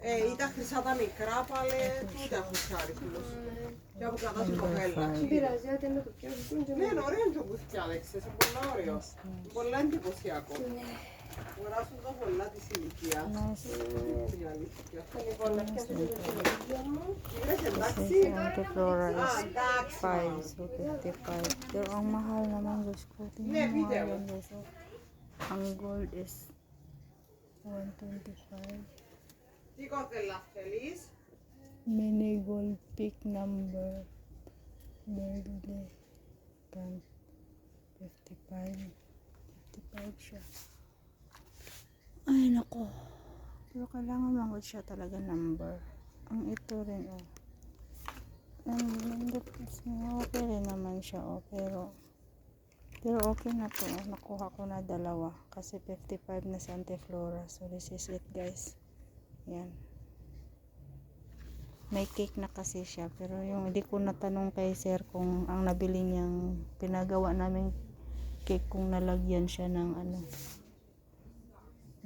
Ε, ήταν χρυσά τα μικρά πάλι, τούτα έχουν χάριτος. Και από κατά την κοπέλα. Πειράζει, άτε με το πιο βγουν Ναι, είναι ωραίο το κουθιά, δεξες, είναι πολλά ωραίο. Πολλά εντυπωσιακό. Τα πολλά της ηλικίας. Ε, εντάξει. Το Ναι. Ang gold is 125. Tikotella feliz. Mini gold pick number. Merle. Brand 55. 55 siya. Ay, nako. Pero kailangan mangot siya talaga number. Ang ito rin, oh. Ang number okay rin naman siya, oh. Pero, pero okay na to. Nakuha ko na dalawa. Kasi 55 na si Auntie Flora. So, this is it, guys. Yan may cake na kasi siya pero yung hindi ko natanong kay sir kung ang nabili niyang pinagawa namin cake kung nalagyan siya ng ano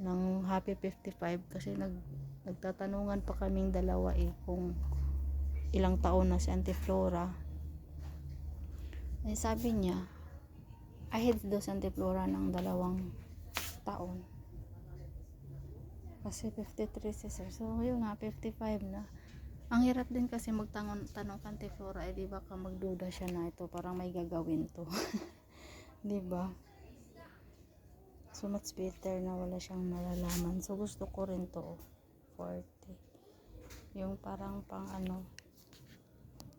ng happy 55 kasi nag nagtatanungan pa kaming dalawa eh kung ilang taon na si Auntie Flora eh sabi niya ahead daw si Auntie Flora ng dalawang taon kasi 53 si sir so yun nga 55 na ang hirap din kasi magtanong tanong kante Flora, eh di ba ka magduda siya na ito, parang may gagawin to. di ba? So much better na wala siyang nalalaman. So gusto ko rin to, oh, 40. Yung parang pang ano,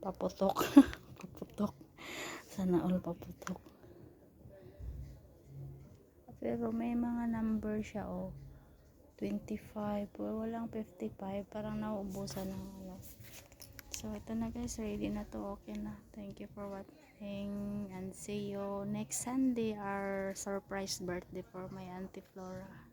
paputok. paputok. Sana all paputok. Pero may mga number siya, oh. 25, pero walang 55, parang nauubusan ng ano. So, ito na guys, ready na to, okay na. Thank you for watching and see you next Sunday, our surprise birthday for my Auntie Flora.